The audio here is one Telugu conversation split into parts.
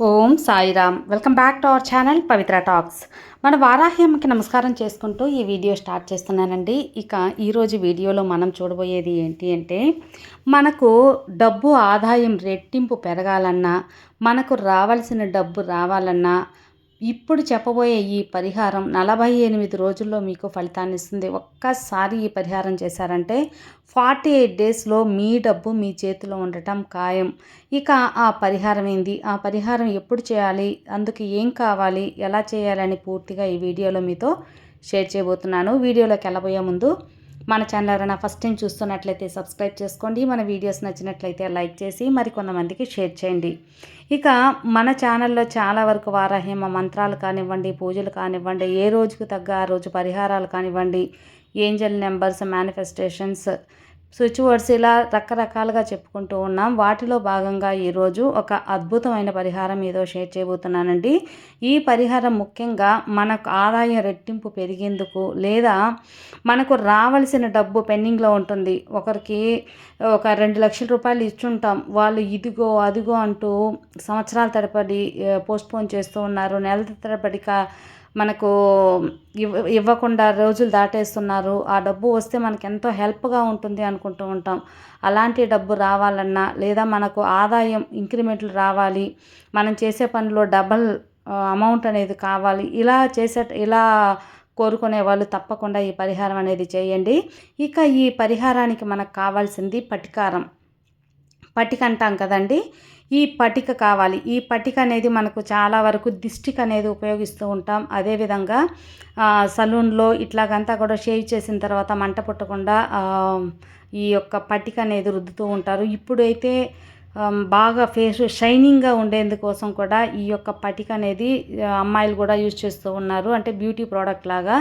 Om Sairam. Welcome back to our channel Pavitra talks. మన వారాహ్యమ్మకి నమస్కారం చేసుకుంటూ ఈ వీడియో స్టార్ట్ చేస్తున్నానండి. ఇక ఈరోజు వీడియోలో మనం చూడబోయేది ఏంటి అంటే మనకు డబ్బు ఆదాయం రెట్టింపు పెరగాలన్నా మనకు రావాల్సిన డబ్బు రావాలన్నా ఇప్పుడు చెప్పబోయే ఈ పరిహారం నలభై ఎనిమిది రోజుల్లో మీకు ఫలితాన్ని ఇస్తుంది. ఒక్కసారి ఈ పరిహారం చేశారంటే ఫార్టీ ఎయిట్ డేస్లో మీ డబ్బు మీ చేతిలో ఉండటం ఖాయం. ఇక ఆ పరిహారం ఏంది? ఆ పరిహారం ఎప్పుడు చేయాలి? అందుకు ఏం కావాలి? ఎలా చేయాలని పూర్తిగా ఈ వీడియోలో మీతో షేర్ చేయబోతున్నాను. వీడియోలోకి వెళ్ళబోయే ముందు మన ఛానల్ ఎవరైనా ఫస్ట్ టైం చూస్తున్నట్లయితే సబ్స్క్రైబ్ చేసుకోండి. మన వీడియోస్ నచ్చినట్లయితే లైక్ చేసి మరికొంతమందికి షేర్ చేయండి. ఇక మన ఛానల్లో చాలా వరకు వారాహేమ మంత్రాలు కానివ్వండి పూజలు కానివ్వండి ఏ రోజుకు తగ్గ ఆ రోజు పరిహారాలు కానివ్వండి angel numbers manifestations switch words ఇలా రకరకాలుగా చెప్పుకుంటూ ఉన్నాం. వాటిలో భాగంగా ఈరోజు ఒక అద్భుతమైన పరిహారం ఏదో షేర్ చేయబోతున్నానండి. ఈ పరిహారం ముఖ్యంగా మనకు ఆదాయం రెట్టింపు పెరిగేందుకు లేదా మనకు రావలసిన డబ్బు పెండింగ్లో ఉంటుంది. ఒకరికి ఒక రెండు లక్షల రూపాయలు ఇచ్చుంటాం. వాళ్ళు ఇదిగో అదిగో అంటూ సంవత్సరాల తరబడి పోస్ట్పోన్ చేస్తూ ఉన్నారు. నెల తరబడి మనకు ఇవ్వ ఇవ్వకుండా రోజులు దాటేస్తున్నారు. ఆ డబ్బు వస్తే మనకు ఎంతో హెల్ప్గా ఉంటుంది అనుకుంటూ ఉంటాం. అలాంటి డబ్బు రావాలన్నా లేదా మనకు ఆదాయం ఇంక్రిమెంట్లు రావాలి మనం చేసే పనిలో డబల్ అమౌంట్ అనేది కావాలి ఇలా చేసే ఇలా కోరుకునే వాళ్ళు తప్పకుండా ఈ పరిహారం అనేది చేయండి. ఇక ఈ పరిహారానికి మనకు కావాల్సింది పటికారం. పటిక అంటాం కదండి. ఈ పటిక కావాలి. ఈ పటిక అనేది మనకు చాలా వరకు దిష్టికి అనేది ఉపయోగిస్తూ ఉంటాం. అదేవిధంగా సలూన్లో ఇట్లాగంతా కూడా షేవ్ చేసిన తర్వాత మంట పుట్టకుండా ఈ యొక్క పటిక అనేది రుద్దుతూ ఉంటారు. ఇప్పుడైతే బాగా ఫేస్ షైనింగ్గా ఉండేందుకోసం కూడా ఈ యొక్క పటిక అనేది అమ్మాయిలు కూడా యూజ్ చేస్తూ ఉన్నారు. అంటే బ్యూటీ ప్రోడక్ట్ లాగా.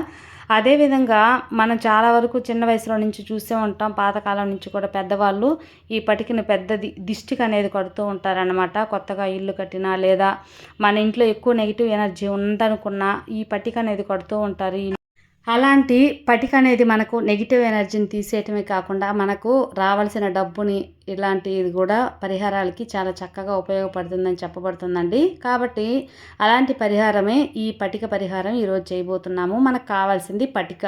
అదేవిధంగా మనం చాలా వరకు చిన్న వయసులో నుంచి చూసే ఉంటాం. పాతకాలం నుంచి కూడా పెద్దవాళ్ళు ఈ పటికిన పెద్దది దిష్టికి అనేది కడుతూ ఉంటారనమాట కొత్తగా ఇల్లు కట్టినా లేదా మన ఇంట్లో ఎక్కువ నెగిటివ్ ఎనర్జీ ఉందనుకున్నా ఈ పటిక అనేది కడుతూ ఉంటారు. అలాంటి పటిక అనేది మనకు నెగిటివ్ ఎనర్జీని తీసేయటమే కాకుండా మనకు రావాల్సిన డబ్బుని ఇలాంటిది కూడా పరిహారాలకి చాలా చక్కగా ఉపయోగపడుతుందని చెప్పబడుతుందండి. కాబట్టి అలాంటి పరిహారమే ఈ పటిక పరిహారం ఈరోజు చేయబోతున్నాము. మనకు కావాల్సింది పటిక.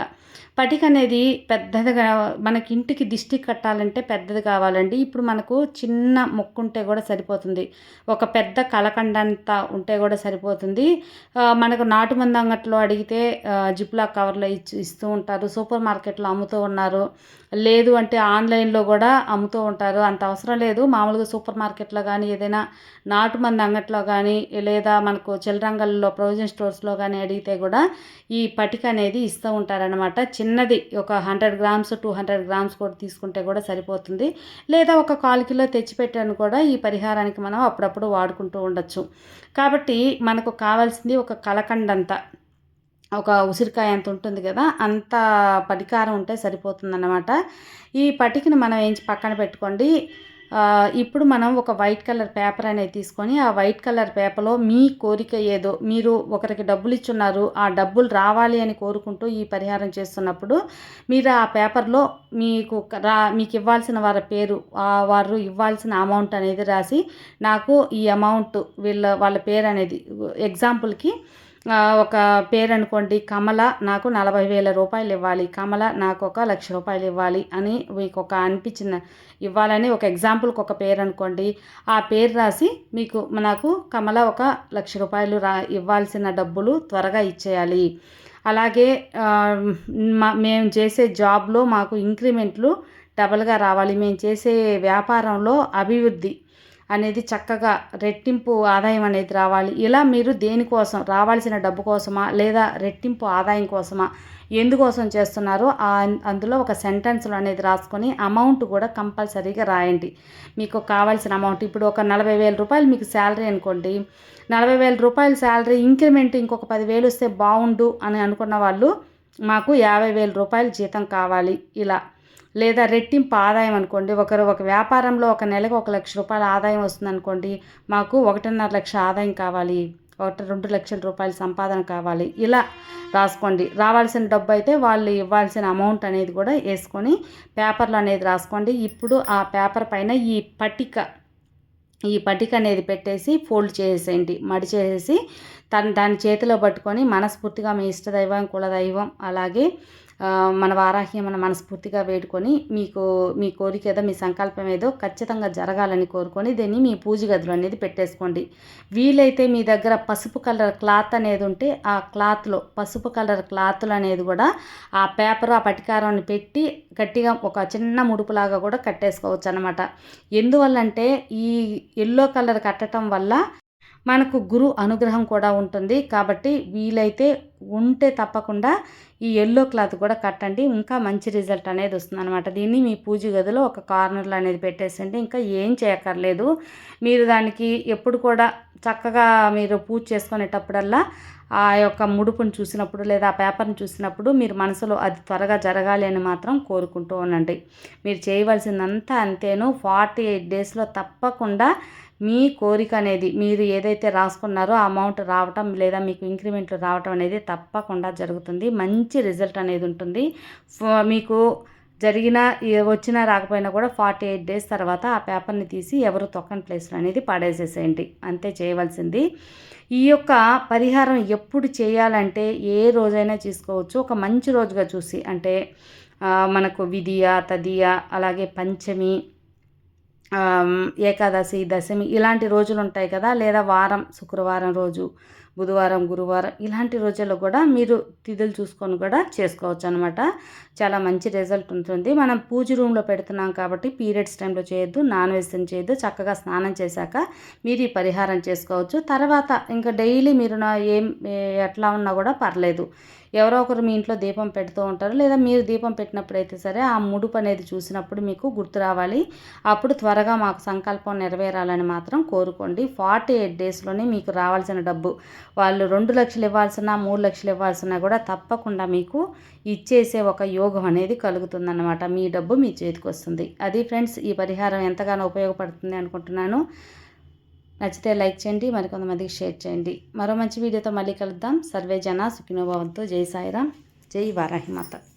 పటిక అనేది పెద్దదిగా మనకి ఇంటికి దిష్టి కట్టాలంటే పెద్దది కావాలండి. ఇప్పుడు మనకు చిన్న మొక్కు ఉంటే కూడా సరిపోతుంది. ఒక పెద్ద కలకండంత ఉంటే కూడా సరిపోతుంది. మనకు నాటు మంది అంగట్లో అడిగితే జిప్లా కవర్లో ఇచ్చి ఇస్తూ ఉంటారు. సూపర్ మార్కెట్లో అమ్ముతూ ఉన్నారు. లేదు అంటే ఆన్లైన్లో కూడా అమ్ముతూ ఉంటారు. అంత అవసరం లేదు. మామూలుగా సూపర్ మార్కెట్లో కానీ ఏదైనా నాటు మంది అంగట్లో కానీ లేదా మనకు చిల్లరంగల్లో ప్రొవిజన్ స్టోర్స్లో కానీ అడిగితే కూడా ఈ పటిక అనేది ఇస్తూ ఉంటారనమాట చిన్నది ఒక hundred grams two hundred grams కూడా తీసుకుంటే కూడా సరిపోతుంది. లేదా ఒక కాల్ కిలో తెచ్చిపెట్టాను కూడా ఈ పరిహారానికి మనం అప్పుడప్పుడు వాడుకుంటూ ఉండొచ్చు. కాబట్టి మనకు కావాల్సింది ఒక కలకండంతా. ఒక ఉసిరికాయ అంత ఉంటుంది కదా అంత పటికారం ఉంటే సరిపోతుందన్నమాట. ఈ పటికని మనం ఏంచి పక్కన పెట్టుకోండి. ఇప్పుడు మనం ఒక వైట్ కలర్ పేపర్ అనేది తీసుకొని ఆ వైట్ కలర్ పేపర్లో మీ కోరిక ఏదో మీరు ఒకరికి డబ్బులు ఇచ్చున్నారు ఆ డబ్బులు రావాలి అని కోరుకుంటూ ఈ పరిహారం చేస్తున్నప్పుడు మీరు ఆ పేపర్లో మీకు రా మీకు ఇవ్వాల్సిన వారి పేరు వారు ఇవ్వాల్సిన అమౌంట్ అనేది రాసి నాకు ఈ అమౌంట్ వీళ్ళ వాళ్ళ పేరు అనేది ఎగ్జాంపుల్కి ఒక పేరు అనుకోండి కమల నాకు నలభై వేల రూపాయలు ఇవ్వాలి కమల నాకు ఒక లక్ష రూపాయలు ఇవ్వాలి అని మీకు ఒక అనిపించిన ఇవ్వాలని ఒక ఎగ్జాంపుల్కి ఒక పేరు అనుకోండి ఆ పేరు రాసి మీకు నాకు కమల ఒక లక్ష రూపాయలు రా ఇవ్వాల్సిన డబ్బులు త్వరగా ఇచ్చేయాలి. అలాగే మేము చేసే జాబ్లో మాకు ఇంక్రిమెంట్లు డబల్గా రావాలి. మేము చేసే వ్యాపారంలో అభివృద్ధి అనేది చక్కగా రెట్టింపు ఆదాయం అనేది రావాలి. ఇలా మీరు దేనికోసం రావాల్సిన డబ్బు కోసమా లేదా రెట్టింపు ఆదాయం కోసమా ఎందుకోసం చేస్తున్నారో అందులో ఒక సెంటెన్స్లో అనేది రాసుకొని అమౌంట్ కూడా కంపల్సరీగా రాయండి. మీకు కావాల్సిన అమౌంట్ ఇప్పుడు ఒక నలభై వేల రూపాయలు మీకు శాలరీ అనుకోండి. నలభై వేల రూపాయల శాలరీ ఇంక్రిమెంట్ ఇంకొక పదివేలు వస్తే బాగుండు అని అనుకున్న వాళ్ళు మాకు యాభై వేల రూపాయలు జీతం కావాలి. ఇలా లేదా రెట్టింపు ఆదాయం అనుకోండి ఒకరు ఒక వ్యాపారంలో ఒక నెలకు ఒక లక్ష రూపాయల ఆదాయం వస్తుందనుకోండి మాకు ఒకటిన్నర లక్ష ఆదాయం కావాలి ఒకటి రెండు లక్షల రూపాయల సంపాదన కావాలి ఇలా రాసుకోండి. రావాల్సిన డబ్బు అయితే వాళ్ళు ఇవ్వాల్సిన అమౌంట్ అనేది కూడా వేసుకొని పేపర్లు అనేది రాసుకోండి. ఇప్పుడు ఆ పేపర్ పైన ఈ పట్టిక ఈ పటిక అనేది పెట్టేసి ఫోల్డ్ చేసేయండి మడి చేసేసి తను దాని చేతిలో పట్టుకొని మనస్ఫూర్తిగా మీ ఇష్టదైవం కులదైవం అలాగే మన వారాహి మనస్ఫూర్తిగా వేడుకొని మీకు మీ కోరిక ఏదో మీ సంకల్పం ఏదో ఖచ్చితంగా జరగాలని కోరుకొని దీన్ని మీ పూజ గదిలో అనేది పెట్టేసుకోండి. వీలైతే మీ దగ్గర పసుపు కలర్ క్లాత్ అనేది ఉంటే ఆ క్లాత్లో పసుపు కలర్ క్లాత్లు అనేది కూడా ఆ పేపర్ ఆ పటికారాన్ని పెట్టి గట్టిగా ఒక చిన్న ముడుపులాగా కూడా కట్టేసుకోవచ్చు అనమాట ఎందువల్లంటే ఈ ఎల్లో కలర్ కట్టడం వల్ల మనకు గురు అనుగ్రహం కూడా ఉంటుంది. కాబట్టి వీలైతే ఉంటే తప్పకుండా ఈ ఎల్లో క్లాత్ కూడా కట్టండి. ఇంకా మంచి రిజల్ట్ అనేది వస్తుంది అనమాట దీన్ని మీ పూజ గదిలో ఒక కార్నర్లో అనేది పెట్టేసండి ఇంకా ఏం చేయక్కర్లేదు. మీరు దానికి ఎప్పుడు కూడా చక్కగా మీరు పూజ చేసుకునేటప్పుడల్లా ఆ యొక్క ముడుపును చూసినప్పుడు లేదా ఆ పేపర్ని చూసినప్పుడు మీరు మనసులో అది త్వరగా జరగాలి అని మాత్రం కోరుకుంటూ ఉండండి. మీరు చేయవలసిందంతా అంతేను. ఫార్టీ ఎయిట్ డేస్లో తప్పకుండా మీ కోరిక అనేది మీరు ఏదైతే రాసుకున్నారో ఆ అమౌంట్ రావటం లేదా మీకు ఇంక్రిమెంట్లు రావటం అనేది తప్పకుండా జరుగుతుంది. మంచి రిజల్ట్ అనేది ఉంటుంది. మీకు జరిగిన వచ్చినా రాకపోయినా కూడా ఫార్టీ ఎయిట్ డేస్ తర్వాత ఆ పేపర్ని తీసి ఎవరు తొక్కని ప్లేస్లో అనేది పడేసేసేయండి. అంతే చేయవలసింది. ఈ యొక్క పరిహారం ఎప్పుడు చేయాలంటే ఏ రోజైనా చేసుకోవచ్చు. ఒక మంచి రోజుగా చూసి అంటే మనకు విధియ తదియ అలాగే పంచమి ఏకాదశి దశమి ఇలాంటి రోజులు ఉంటాయి కదా? లేదా వారం శుక్రవారం రోజు. బుధవారం గురువారం ఇలాంటి రోజుల్లో కూడా మీరు తిథులు చూసుకొని కూడా చేసుకోవచ్చు అనమాట చాలా మంచి రిజల్ట్ ఉంటుంది. మనం పూజ రూమ్లో పెడుతున్నాం కాబట్టి పీరియడ్స్ టైంలో చేయొద్దు నాన్ వెజ్ చేయొద్దు చక్కగా స్నానం చేశాక మీరు ఈ పరిహారం చేసుకోవచ్చు. తర్వాత ఇంకా డైలీ మీరు నా ఏం ఎట్లా ఉన్నా కూడా పర్లేదు. ఎవరో ఒకరు మీ ఇంట్లో దీపం పెడుతూ ఉంటారు లేదా మీరు దీపం పెట్టినప్పుడు అయితే సరే ఆ ముడుపు అనేది చూసినప్పుడు మీకు గుర్తు రావాలి. అప్పుడు త్వరగా మాకు సంకల్పం నెరవేరాలని మాత్రం కోరుకోండి. ఫార్టీ ఎయిట్ డేస్లోనే మీకు రావాల్సిన డబ్బు వాళ్ళు రెండు లక్షలు ఇవ్వాల్సిన మూడు లక్షలు ఇవ్వాల్సిన కూడా తప్పకుండా మీకు ఇచ్చేసే ఒక యోగం అనేది కలుగుతుందన్నమాట. మీ డబ్బు మీ చేతికి వస్తుంది. అది ఫ్రెండ్స్ ఈ పరిహారం ఎంతగానో ఉపయోగపడుతుంది అనుకుంటున్నాను. నచ్చితే లైక్ చేయండి మరికొంతమందికి షేర్ చేయండి. మరో మంచి వీడియోతో మళ్ళీ కలుద్దాం. సర్వే జన సుఖినోభవంతో జై సాయిరామ్. జై వారాహిమాత